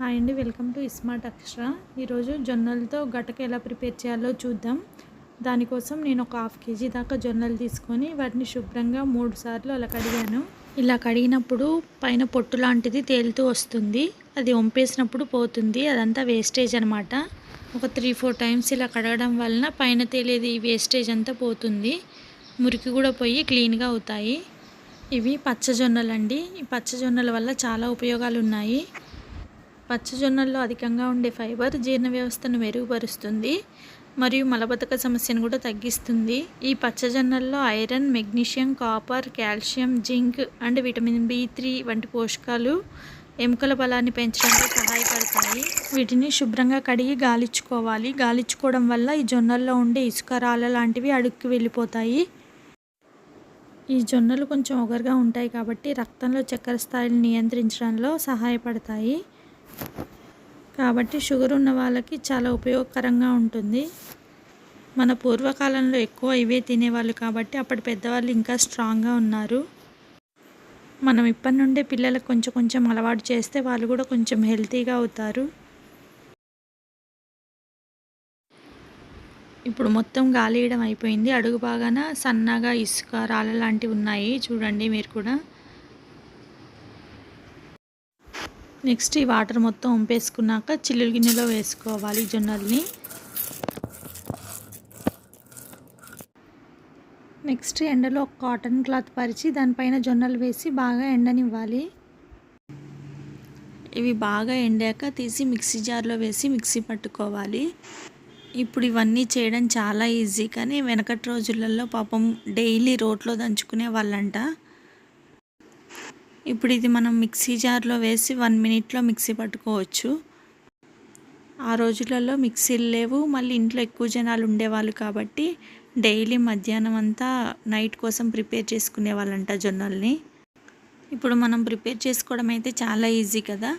Hi అండి welcome to smart అక్షర. ఈరోజు జొన్నలతో గటక ఎలా ప్రిపేర్ చేయాలో చూద్దాం. దానికోసం నేను ఒక హాఫ్ కేజీ దాకా జొన్నలు తీసుకొని వాటిని శుభ్రంగా మూడు సార్లు అలా కడిగాను. ఇలా కడిగినప్పుడు పైన పొట్టు లాంటిది తేలుతూ వస్తుంది. అది వంపేసినప్పుడు పోతుంది. అదంతా వేస్టేజ్ అనమాట ఒక త్రీ ఫోర్ టైమ్స్ ఇలా కడగడం వలన పైన తేలేది వేస్టేజ్ అంతా పోతుంది. మురికి కూడా పోయి క్లీన్గా అవుతాయి. ఇవి పచ్చజొన్నలు అండి ఈ పచ్చజొన్నల వల్ల చాలా ఉపయోగాలు ఉన్నాయి పచ్చజొన్నల్లో అధికంగా ఉండే ఫైబర్ జీర్ణ వ్యవస్థను మెరుగుపరుస్తుంది మరియు మలబద్ధక సమస్యను కూడా తగ్గిస్తుంది. ఈ పచ్చజొన్నల్లో iron magnesium copper calcium zinc and vitamin B three వంటి పోషకాలు ఎముకల బలాన్ని పెంచడానికి సహాయపడతాయి. వీటిని శుభ్రంగా కడిగి గాలిచ్చుకోవాలి గాలిచ్చుకోవడం వల్ల ఈ జొన్నల్లో ఉండే ఇసుక రాళ్ళ లాంటివి అడుక్కి వెళ్ళిపోతాయి. ఈ జొన్నలు కొంచెం ఒగరుగా ఉంటాయి కాబట్టి రక్తంలో చక్కెర స్థాయిని నియంత్రించడంలో సహాయపడతాయి. కాబట్టి షుగర్ ఉన్న వాళ్ళకి చాలా ఉపయోగకరంగా ఉంటుంది. మన పూర్వకాలంలో ఎక్కువ ఇవే తినేవాళ్ళు కాబట్టి అప్పటి పెద్దవాళ్ళు ఇంకా స్ట్రాంగ్గా ఉన్నారు. మనం ఇప్పటి నుండే పిల్లలకు కొంచెం కొంచెం అలవాటు చేస్తే వాళ్ళు కూడా కొంచెం హెల్తీగా అవుతారు. ఇప్పుడు మొత్తం గాలియడం అయిపోయింది. అడుగు బాగాన సన్నగా ఇసుక రాళ్ళ లాంటివి ఉన్నాయి. చూడండి మీరు కూడా. నెక్స్ట్ ఈ వాటర్ మొత్తం ఉంపేసుకున్నాక చిల్లుల గిన్నెలో వేసుకోవాలి జొన్నల్ని. నెక్స్ట్ ఎండలో ఒక కాటన్ క్లాత్ పరిచి దానిపైన జొన్నలు వేసి బాగా ఎండనివ్వాలి. ఇవి బాగా ఎండాక తీసి మిక్సీ జార్లో వేసి మిక్సీ పట్టుకోవాలి. ఇప్పుడు ఇవన్నీ చేయడం చాలా ఈజీ కానీ వెనకటి రోజులలో పాపం డైలీ రోట్లో దంచుకునే వాళ్ళంట. ఇప్పుడు ఇది మనం మిక్సీ జార్లో వేసి వన్ మినిట్లో మిక్సీ పట్టుకోవచ్చు. ఆ రోజులలో మిక్సీలు లేవు. మళ్ళీ ఇంట్లో ఎక్కువ జనాలు ఉండేవాళ్ళు కాబట్టి డైలీ మధ్యాహ్నం అంతా నైట్ కోసం ప్రిపేర్ చేసుకునే వాళ్ళంట జొన్నల్ని. ఇప్పుడు మనం ప్రిపేర్ చేసుకోవడం అయితే చాలా ఈజీ కదా.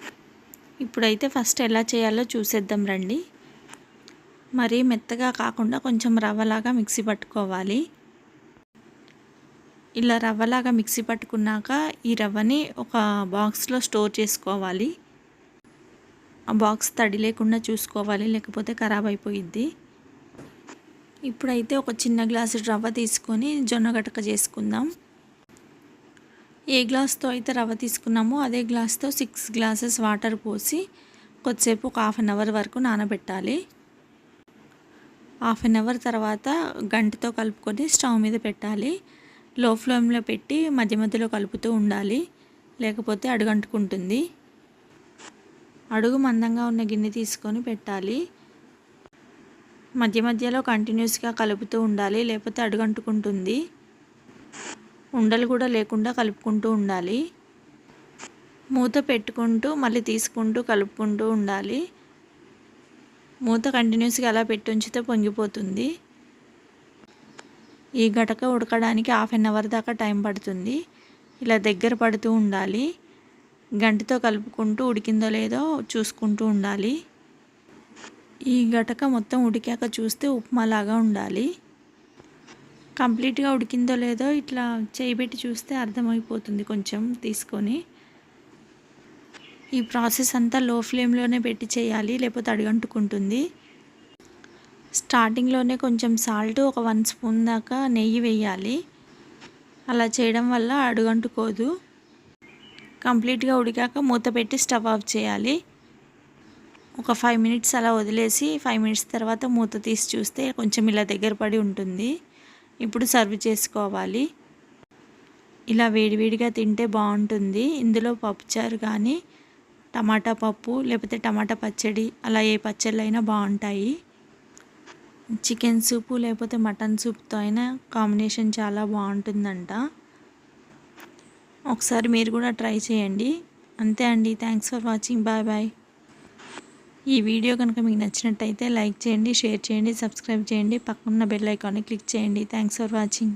ఇప్పుడైతే ఫస్ట్ ఎలా చేయాలో చూసేద్దాం రండి. మరీ మెత్తగా కాకుండా కొంచెం రవ్వలాగా మిక్సీ పట్టుకోవాలి. ఇలా రవ్వలాగా మిక్సీ పట్టుకున్నాక ఈ రవ్వని ఒక బాక్స్లో స్టోర్ చేసుకోవాలి. ఆ బాక్స్ తడి లేకుండా చూసుకోవాలి లేకపోతే ఖరాబ్ అయిపోయిద్ది. ఇప్పుడైతే ఒక చిన్న గ్లాసు రవ్వ తీసుకొని జొన్న గటక చేసుకుందాం. ఏ గ్లాస్తో అయితే రవ్వ తీసుకున్నామో అదే గ్లాస్తో సిక్స్ గ్లాసెస్ వాటర్ పోసి కొద్దిసేపు ఒక హాఫ్ అన్ అవర్ వరకు నానబెట్టాలి. హాఫ్ అన్ అవర్ తర్వాత గంటతో కలుపుకొని స్టవ్ మీద పెట్టాలి. లో ఫ్లేమ్లో పెట్టి మధ్య మధ్యలో కలుపుతూ ఉండాలి. లేకపోతే అడుగంటుకుంటుంది. అడుగు మందంగా ఉన్న గిన్నె తీసుకొని పెట్టాలి. మధ్య మధ్యలో కంటిన్యూస్గా కలుపుతూ ఉండాలి. లేకపోతే అడుగంటుకుంటుంది. ఉండలు కూడా లేకుండా కలుపుకుంటూ ఉండాలి. మూత పెట్టుకుంటూ మళ్ళీ తీసుకుంటూ కలుపుకుంటూ ఉండాలి. మూత కంటిన్యూస్గా అలా పెట్టి ఉంచితే పొంగిపోతుంది. ఈ గటక ఉడకడానికి హాఫ్ అన్ అవర్ దాకా టైం పడుతుంది. ఇలా దగ్గర పడుతూ ఉండాలి. గంటితో కలుపుకుంటూ ఉడికిందో లేదో చూసుకుంటూ ఉండాలి. ఈ గటక మొత్తం ఉడికాక చూస్తే ఉప్మాలాగా ఉండాలి. కంప్లీట్గా ఉడికిందో లేదో ఇట్లా చేయిబెట్టి చూస్తే అర్థమైపోతుంది కొంచెం తీసుకొని. ఈ ప్రాసెస్ అంతా లో ఫ్లేమ్లోనే పెట్టి చేయాలి లేకపోతే అడుగంటుకుంటుంది. స్టార్టింగ్లోనే కొంచెం సాల్ట్ ఒక వన్ స్పూన్ దాకా నెయ్యి వేయాలి. అలా చేయడం వల్ల అడుగంటుకోదు. కంప్లీట్గా ఉడికాక మూత పెట్టి స్టవ్ ఆఫ్ చేయాలి. ఒక ఫైవ్ మినిట్స్ అలా వదిలేసి ఫైవ్ మినిట్స్ తర్వాత మూత తీసి చూస్తే కొంచెం ఇలా దగ్గర పడి ఉంటుంది. ఇప్పుడు సర్వ్ చేసుకోవాలి. ఇలా వేడివేడిగా తింటే బాగుంటుంది. ఇందులో పప్పుచారు కానీ టమాటా పప్పు లేకపోతే టమాటా పచ్చడి అలా ఏ పచ్చళ్ళు అయినా బాగుంటాయి. చికెన్ సూపు లేకపోతే మటన్ సూప్తో అయినా కాంబినేషన్ చాలా బాగుంటుందంట. ఒకసారి మీరు కూడా ట్రై చేయండి. అంతే అండి. Thanks for watching bye bye ఈ వీడియో కనుక మీకు నచ్చినట్టయితే లైక్ చేయండి షేర్ చేయండి సబ్స్క్రైబ్ చేయండి. పక్కన బెల్ ఐకాన్ని క్లిక్ చేయండి. Thanks for watching